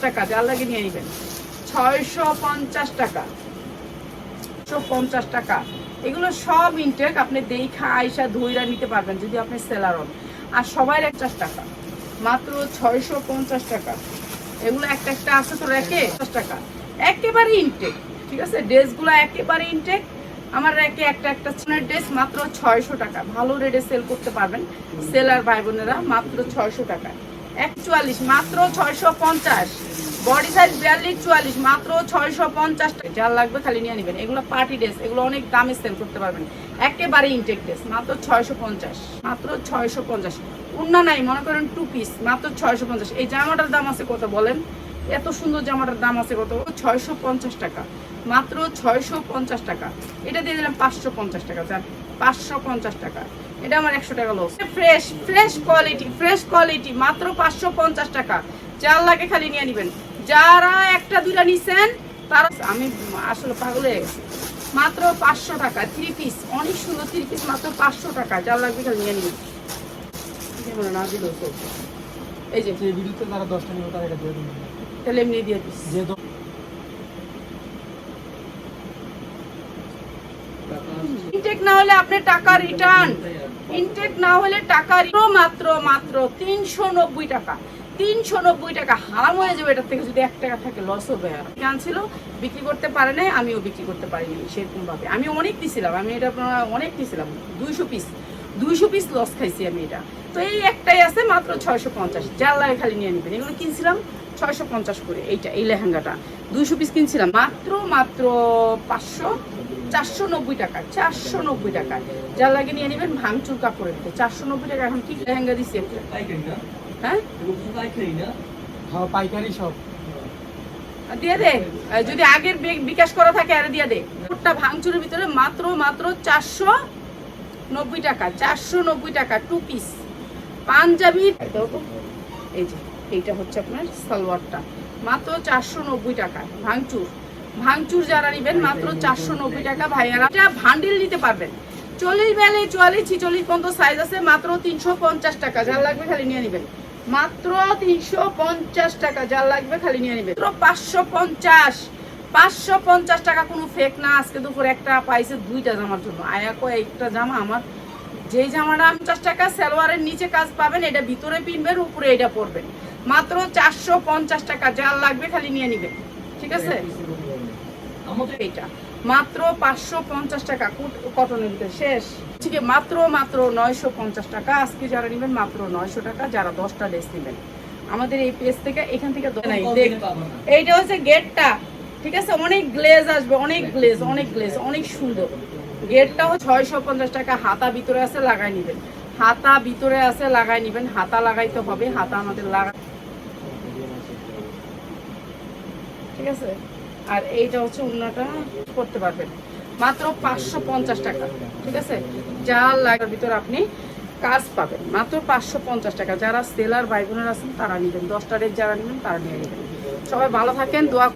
টাকা, যার নিয়ে নেবেন ছয়শো পঞ্চাশ টাকা। ছয়শো পঞ্চাশ টাকা। এগুলো সব ইনটেক আপনি দেখা, আইসা, ধইরা নিতে পারবেন যদি আপনি সেলার হন। আর সবাই পঞ্চাশ টাকা। মাত্র ছয়শো পঞ্চাশ টাকা। এগুলো একটা একটা আছে তো রেখে পঞ্চাশ টাকা। একেবারে ইনটেক ঠিক আছে? ড্রেসগুলো একেবারে ইনটেক আমার রেখে একটা একটা সোনার ড্রেস মাত্র ছয়শো টাকা। ভালো রেটে সেল করতে পারবেন। সেলার ভাই বোনেরা, মাত্র ছয়শো টাকা। এক চুয়াল্লিশ মাত্র ছয়শো পঞ্চাশ। বডি সাইজ বিয়াল্লিশ, চুয়াল্লিশ, মাত্র ছয়শো পঞ্চাশ যার লাগবে খালি নিয়ে নেবেন। এগুলো পার্টি ড্রেস এগুলো অনেক দামে সেল করতে পারবেন। একেবারে ইনটেক ড্রেস মাত্র ছয়শো পঞ্চাশ, মাত্র ছয়শো পঞ্চাশ। নাই, মনে করেন টু পিস মাত্র ছয়শো পঞ্চাশ। এই জামাটার দাম আছে কত বলেন? এত সুন্দর জামাটার দাম আছে কত? ছয়শো পঞ্চাশ টাকা, মাত্র ছয়শো পঞ্চাশ টাকা। এটা দিয়ে দিলাম পাঁচশো পঞ্চাশ টাকা যান পাঁচশো পঞ্চাশ টাকা। এটা আমার একশো টাকা loss fresh fresh quality fresh quality মাত্র পাঁচশো পঞ্চাশ টাকা। যার লাগে খালি নিয়ে নেবেন। যারা একটা দুটা নিছেন তারা আমি আসলে পাগল হয়ে গেছি। মাত্র পাঁচশো টাকা থ্রি পিস অনেক সুন্দর থ্রি পিস মাত্র পাঁচশো টাকা। যার লাগবে খালি নিয়ে নিবেন। না চলবে। এই যে তারা দশটা নিবে তারা এটা দিয়ে দিবে। তাহলে এমনি দিয়ে দিস যে দ- ইনটেক না হলে আপনি টাকা রিটার্ন ইনটেক না হলে টাকা মাত্র মাত্র তিনশো নব্বই টাকা। তিনশো নব্বই টাকা হারাম হয়ে যাবে, এটার থেকে যদি এক টাকা থাকে লস হবে আর। ছিল বিক্রি করতে পারে নাই, আমিও বিক্রি করতে পারিনি সেরকম ভাবে আমি অনেক দিছিলাম, আমি এটা অনেক দিছিলাম, দুইশো পিস দুইশো পিস লস খাইছি আমি এটা। তো এই একটাই আছে, মাত্র ছয়শো পঞ্চাশ। লাগে খালি নিয়ে নেবেন। এগুলো কিনছিলাম ছয়শো পঞ্চাশ করে, এইটা, এই লেহেঙ্গাটা। দুইশো পিস কিনছিলাম, মাত্র মাত্র পাঁচশো চারশো নব্বই টাকা চারশো নব্বই টাকা যার লাগে নিয়ে নেবেন ভাঙচুর কাপড়ের চারশো নব্বই টাকা এখন কি লেহেঙ্গা দিচ্ছি হ্যাঁ? হ্যাঁ পাইকারি সব। দিয়ে দে যদি আগের বিকাশ করা থাকে আরে দিয়ে দে। ভাঙচুরের ভিতরে মাত্র মাত্র চারশো নব্বই টাকা চারশো নব্বই টাকা টু পিস পাঞ্জাবি এই যে এইটা হচ্ছে আপনার সালোয়ারটা। মাত্র চারশো নব্বই টাকা ভাঙচুর। ভাঙচুর যারা নেবেন, মাত্র চারশো নব্বই টাকা ভাইয়ারা। ভান্ডিল নিতে পারবেন। চল্লিশ বিয়াল্লিশ চুয়াল্লিশ, ছিচল্লিশ পর্যন্ত সাইজ আছে, মাত্র তিনশো পঞ্চাশ টাকা। যার লাগবে খালি নিয়ে নেবেন। মাত্র তিনশো পঞ্চাশ টাকা যার লাগবে খালি নিয়ে নেবেন। মাত্র পাঁচশো পঞ্চাশ। পাঁচশো পঞ্চাশ টাকা কোনো ফেক না। আজকে দুপুর একটা পাইছে দুইটা জামার জন্য। আয়া কয়, একটা জামা আমার। যেই জামাটা পঞ্চাশ টাকা, সালোয়ারের নিচে কাজ পাবেন, এটা ভিতরে পিনবেন, উপরে এটা পরবেন। মাত্র চারশো পঞ্চাশ টাকা যার লাগবে খালি নিয়ে নিবেন। ঠিক আছে? এইটা। মাত্র পাঁচশো পঞ্চাশ টাকা কটনের ভিতরে। শেষ। ঠিক মাত্র মাত্র নয়শো পঞ্চাশ টাকা। আজকে যারা নেবেন মাত্র নয়শো টাকা। যারা দশটা ড্রেস নেবেন। আমাদের এই পেজ থেকে এখান থেকে এইটা হচ্ছে গেটটা ঠিক আছে অনেক গ্লেজ আসবে অনেক গ্লেজ অনেক গ্লেজ অনেক সুন্দর। গেটটা হচ্ছে ছয়শো পঞ্চাশ টাকা। হাতা ভিতরে আছে লাগাই নেবেন। হাতা ভিতরে আছে লাগাই নেবেন। হাতা লাগাইতে হবে। হাতা আমাদের লাগা ঠিক আছে? আর এইটা হচ্ছে অন্যটা করতে পারবেন। মাত্র পাঁচশো পঞ্চাশ টাকা, ঠিক আছে? যা লাগার ভিতর আপনি কাজ পাবেন। মাত্র পাঁচশো পঞ্চাশ টাকা। যারা সেলার ভাই বোনের আছেন, তারা নেবেন। দশটা রেট যারা নেবেন, তারা নিয়ে নেবেন। সবাই ভালো থাকেন, দোয়া